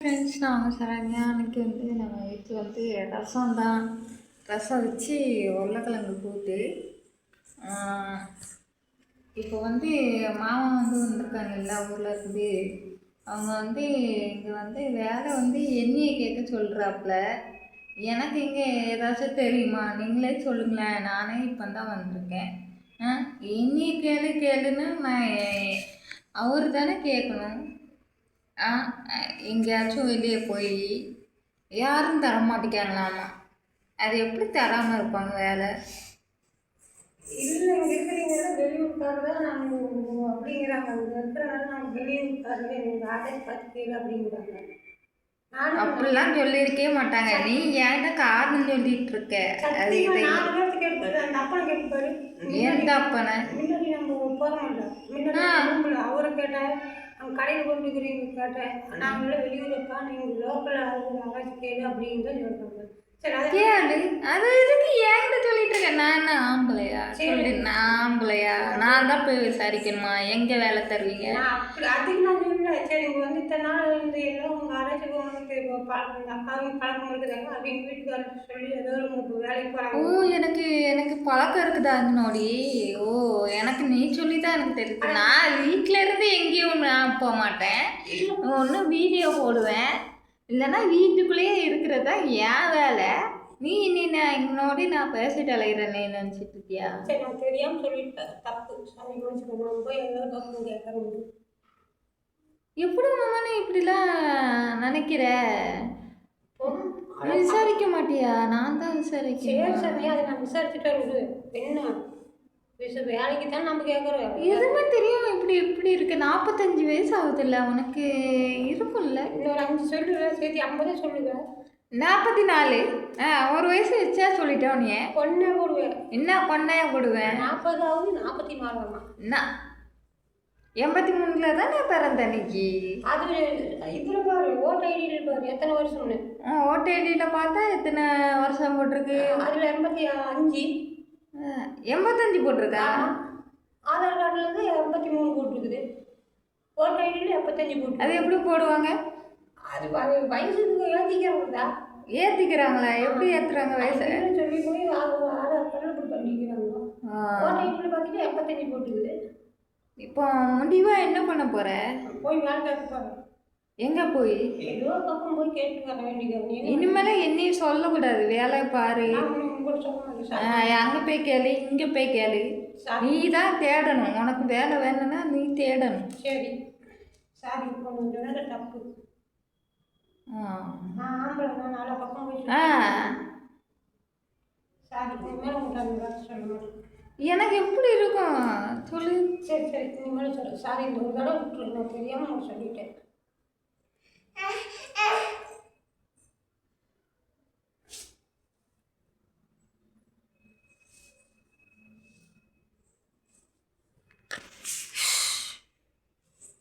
Friends நான் சரண்யா. அன்னைக்கு வந்து நம்ம வீட்டில் வந்து ரசம் தான் ரசம் வச்சு உருளைக்கிழங்கு கூட்டு. இப்போ வந்து மாமா வந்து வந்திருக்காங்க எல்லா ஊரில் இருக்குது அவங்க வந்து இங்கே வந்து வேலை வந்து எண்ணியை கேட்க சொல்கிறாப்புல எனக்கு இங்கே ஏதாச்சும் தெரியுமா? நீங்களே சொல்லுங்களேன். நானே இப்போ தான் வந்திருக்கேன். ஆ கேளு கேளுன்னு நான் அவர் தானே கேட்கணும் எங்கேயாச்சும் வெளியே போய் யாரும் தர மாட்டேங்கிறாங்களாமா அது எப்படி தராமல் இருப்பாங்க வேலை? இல்லை இங்கே இருக்கிறீங்கன்னா வெளியூர்க்காரர் தான் நாங்கள் அப்படிங்கிறாங்க. அங்கே இருக்கிறனால நாங்கள் வெளியூர்க்காரர் எங்கள் ஆட்டை பார்த்துக்கல அப்படிங்கிறாங்க. நானும் அப்படிலாம் சொல்லியிருக்கவே மாட்டாங்க. நீ ஏன்டா காரணம் சொல்லிட்டு இருக்க? அது இதை அப்பனை கேட்பாரு எந்த அப்பனை? முன்னாடி நம்ம போகிறோம்ல முன்னாடி அவரை கேட்டேன் அவங்க கடையில் கொண்டு இருக்கிறீங்க கேட்டேன். நாங்களே வெளியூருக்கா நீங்கள் லோக்கல் ஆராய்ச்சி கேளு அப்படின்னு தான் சொல்கிறாங்க சரி அது கேளு அது? இதுக்கு ஏன்டா சொல்லிட்டு இருக்க? நான் என்ன ஆம்பளையா? சொல்லி நான் ஆம்பளையா? நான் தான் போய் விசாரிக்கணுமா? எங்கே வேலை தருவீங்க? அப்படி அதுக்கு நான் சொல்லல சரி வந்து இத்தனை நாள் வந்து உங்கள் ஆராய்ச்சி போகணுக்கு இப்போ பழக்கம் அக்காவும் பழக்கம் இருக்குதாங்க? அப்படின்னு வீட்டுக்காரர் சொல்லி ஏதோ உங்களுக்கு வேலைக்கு ஓ போகிறாங்க எனக்கு எனக்கு பழக்கம் இருக்குதா நோடி ஓ எனக்கு நீ சொல்லி தான் எனக்கு தெரியுது. நான் நான் போக மாட்டேன். ஒன்று வீடியோ போடுவேன். இல்லைன்னா வீட்டுக்குள்ளேயே இருக்கிறது தான் என் வேலை. நீ நீ நான் என்னோட நான் பேசிட்டு அலைகிறேன்னு நினச்சிட்டு இருக்கியா? சரி நான் தெரியாமல் சொல்லிட்டேன். தப்பு. எப்படி மாமா நீ இப்படிலாம் நினைக்கிற? நீ விசாரிக்க மாட்டியா? நான் தான் சரி விசாரிக்கிறேன் சாமி அதை நான் விசாரிச்சுட்டு என்ன? வேலைக்கு தான் நம்ம கேட்குறோம் எதுவுமே தெரியும் இப்படி இப்படி இருக்கு. நாற்பத்தஞ்சு வயசு ஆகுதுல்ல உனக்கு இருக்கும்ல? இன்னொரு அஞ்சு சொல்லுவேன் சேர்த்து ஐம்பதே சொல்லுவேன் நாற்பத்தி நாலு ஆ ஒரு வயசு வச்சா சொல்லிட்டோம் நீ பொண்ணே போடுவேன் என்ன பண்ணையா போடுவேன் நாற்பதாவது நாற்பத்தி நாலாமா என்ன எண்பத்தி மூணில் தானே பிறந்த அன்னைக்கு? அது இதில் பாரு ஓட் ஐடியில் பாரு எத்தனை வருஷம்னு. ஆ, ஓட்டு ஐடியில் பார்த்தா எத்தனை வருஷம் போட்டிருக்கு? அதில் எண்பத்தி அஞ்சு. எண்பத்தஞ்சு போட்டிருக்கா. ஆதார் கார்டில் இருந்து எண்பத்தி மூணு போட்டிருக்குது. ஓட் ஐடியில் எண்பத்தஞ்சு போட்டு அது எப்படி போடுவாங்க? அது வ- வயசுக்கு ஏற்றிக்கிறவங்கதா ஏற்றிக்கிறாங்களா எப்படி ஏற்றுறாங்க வயசு? சொல்லி போய் ஆதார் கார்டில் இப்படி பண்ணிக்கிறாங்க. ஆ, ஓட் ஐடியில் பார்த்துட்டு எண்பத்தஞ்சு போட்டுக்குது இப்போ முடிவாக என்ன பண்ண போகிற போய் வேலை போகிறேன் எங்கே போய்? ஏதோ பக்கம் போய் கேட்டு வர வேண்டியது நீ இனிமேல் என்னையும் சொல்லக்கூடாது. வேலை பாரு. அங்கே போய் கேளு இங்கே போய் கேளு. நீ தான் தேடணும். உனக்கு வேலை வேணும்னா நீ தேடணும். சரி. சாரி சொன்னது தப்பு. எனக்கு எப்படி இருக்கும்? சொல்லு. சரி சரி. இனிமேல் சொல்லு. சாரி இந்த ஒரு தடவை விட்டுரு. நான் தெரியாமல் சொல்லிட்டேன்.